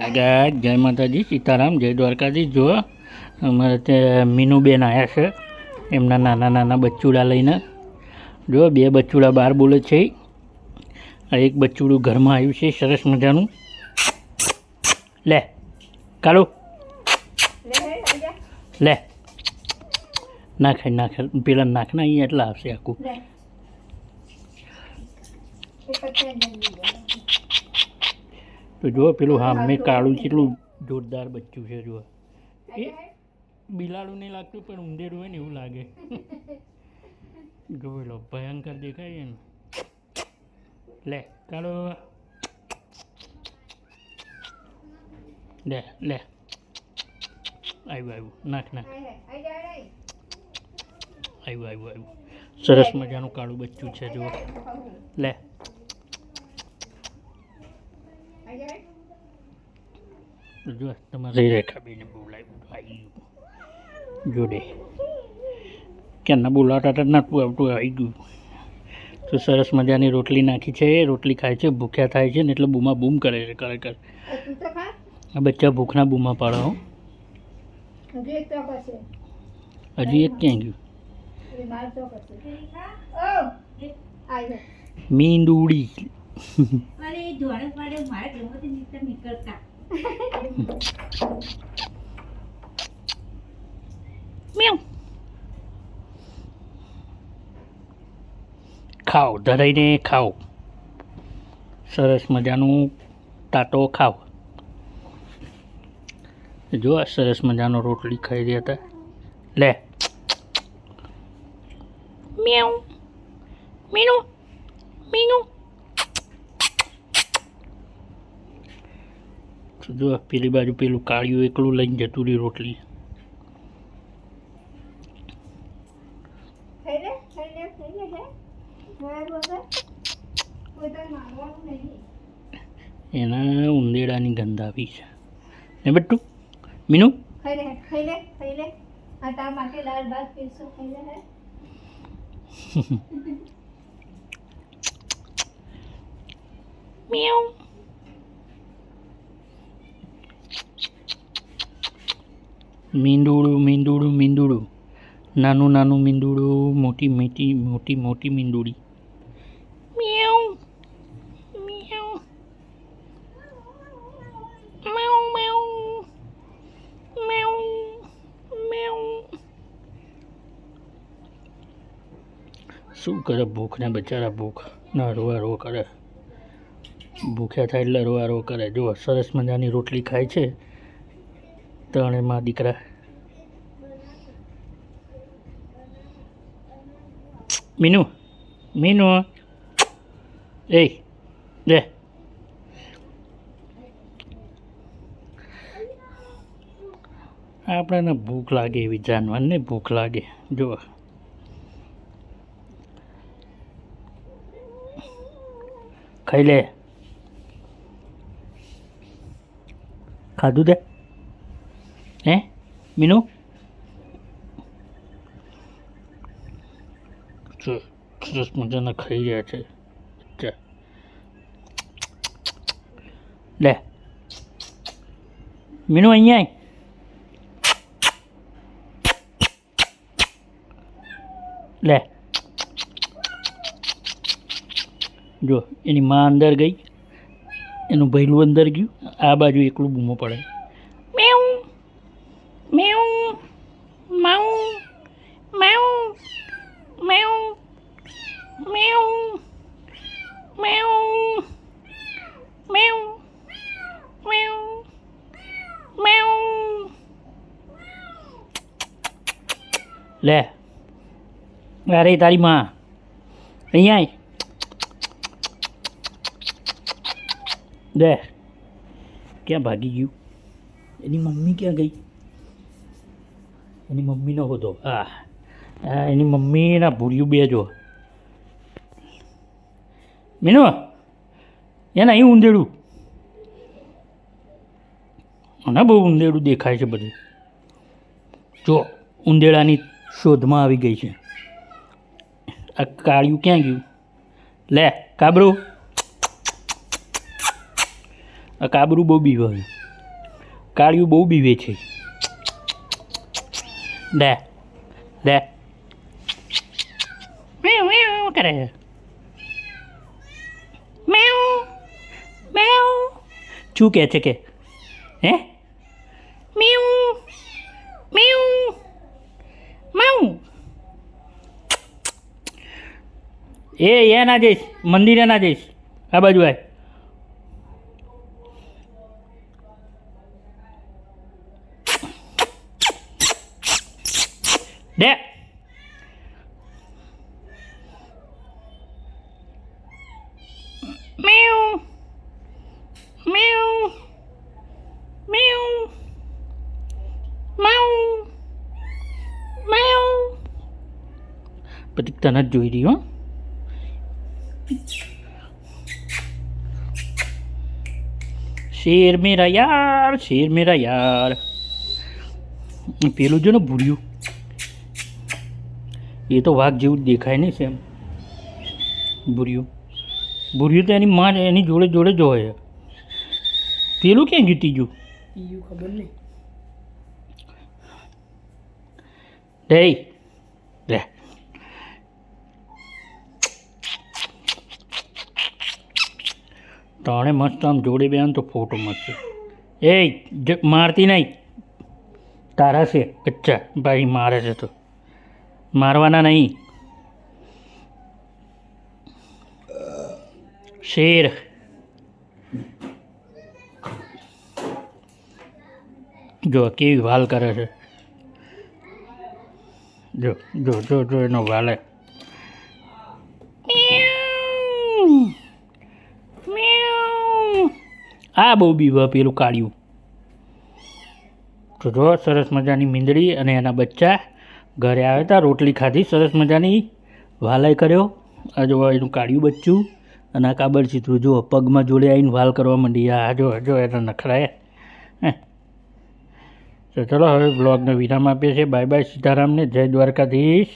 આગળ જય માતાજી, સીતારામ, જય દ્વારકાધીશ. જો અમારે ત્યાં મીનુબેન આવ્યા છે, એમના નાના નાના બચ્ચુડા લઈને. જો બે બચ્ચુડા બહાર બોલે છે. એક બચ્ચુડું ઘરમાં આવ્યું છે, સરસ મજાનું. લે કાળુ લે. નાખે નાખે, પેલા નાખના, અહીંયા એટલા આવશે આખું. તો જો પેલું હા મેં કાળું કેટલું જોરદાર બચ્ચું છે જો એ બિલાડું નહીં લાગતું પણ ઉંદેડું હોય ને એવું લાગે. જોઈ લો ભયંકર દેખાય છે ને. લે કાળો લે લે. આવ્યું આવ્યું નાખ નાખ. આવ્યું આવ્યું આવ્યું સરસ મજાનું કાળું બચ્ચું છે જો લે. જો તમારે રેખાબેને બોલાવ્યું આવી ગયું. જોડે. ક્યારના બોલાવતા હતા નતું આવતું આવી ગયું. તો સરસ મજાની રોટલી નાખી છે રોટલી ખાય છે ભૂખ્યા થાય છે ને એટલે બૂમા બૂમ કરે છે ખરેખર. આ બચ્ચા ભૂખના બૂમા પાડો હો. હજી એક ક્યાં ગયું? મીંદુડી અરે ધોળે પાડે મારે ગમતી નીકળ નીકળતા. ખાઓ ધરાઈને ખાઓ સરસ મજાનું તાતો ખાઓ જો સરસ મજાનો રોટલી ખાઈ રહ્યા હતા. લે. મ્યાઉ મીનુ મીનુ તો જો પેલી બાજુ પેલું કાળિયું એકલું લઈને જતું રહ્યું રોટલી. એના ઉંદેડાની ગંધ આવી છે. ને બટ્ટુ? મીનુ? મ્યાઉ. મીંદુડું મીંડુળું મીંદુડું નાનું નાનું મીંદુડું મોટી મીઠી મોટી મોટી મીંડુળી. મ્યાઉ મ્યાઉ મ્યાઉ મ્યાઉ મ્યાઉ મ્યાઉ શું કરે ભૂખને બચારા ભૂખ? ના રોવા રો કરે. ભૂખ્યા થાય એટલે રોવારો કરે. જો સરસ મજાની રોટલી ખાય છે. ત્રણેમાં દીકરા. મીનુ મીનુ. એ, લે. આપણને ભૂખ લાગે એવી જાનવરને ભૂખ લાગે. જો ખાઈ લે. ખાધું તે? હે? મીનુ? સરસ મજાના ખાઈ રહ્યા છે. લે. મીનુ અહીંયા. લે. જો એની માં અંદર ગઈ. એનું ભૈલું અંદર ગયું આ બાજુ એકલું બૂમો પડે. મેઉ મેઉ માઉ મેઉ મેઉ મેઉ મેઉ મેઉ મેઉ મેઉ. લે અરે તારી માં. અહીંયા દે. ક્યાં ભાગી ગયું? એની મમ્મી ક્યાં ગઈ? એની મમ્મીનો હોતો. હા. આ એની મમ્મીના ભૂર્યું બે જો મીનો એને અહીં ઊંધેડું. મને બહુ ઊંધેડું દેખાય છે બધું. જો ઊંધેડાની શોધમાં આવી ગઈ છે. આ કાળિયું ક્યાં ગયું? લે કાબરું. આ કાબરું બહુ બીવે કાળિયું બહુ બીવે છે. મેં મેં કરે છે? મેં મેં શું કહે છે કે? હે? મેં મેં માઉ એ એ ના જઈશ મંદિરે ના જઈશ આ બાજુ આય. દે. મેઉ. મેઉ. મેઉ. માઉ. મેઉ. પછી તને જ જોઈ રહી હો. શેર મેરા યાર શેર મેરા યાર. પેલું જો ને ભૂર્યું. એ તો વાઘ જેવું જ દેખાય નહીં સેમ ભૂર્યું ભૂર્યું તો એની માં એની જોડે જોડે જ હોય. પેલું ક્યાં ગયું ત્રીજું? ખબર નહીં. ડે લે તાણે મસ્ત આમ જોડે બેન તો ફોટો મસ્ત એ મારતી નહીં. તારા છે અચ્છા ભાઈ મારે છે તો. મારવાના નહીં. શેર. જો, કેવી વાલ કરે છે. જો જો જો જો, એનો વાલે. આ બહુ બીવા પેલું કાઢ્યું તો જો, સરસ મજાની મીંદડી અને એના બચ્ચા. ઘરે આવ્યા હતા રોટલી ખાધી, સરસ મજાની. વાલાય કર્યો. આ જો એનું કાળિયું બચ્ચું અને આ કાબર ચિત્રું જુઓ, પગમાં જોડે આવીને વાલ કરવા માંડી. આ જો જો, એના નખરાએ હે. તો ચલો હવે બ્લોગને વિરામ આપીએ છીએ. બાય બાય સીતારામને. જય દ્વારકાધીશ.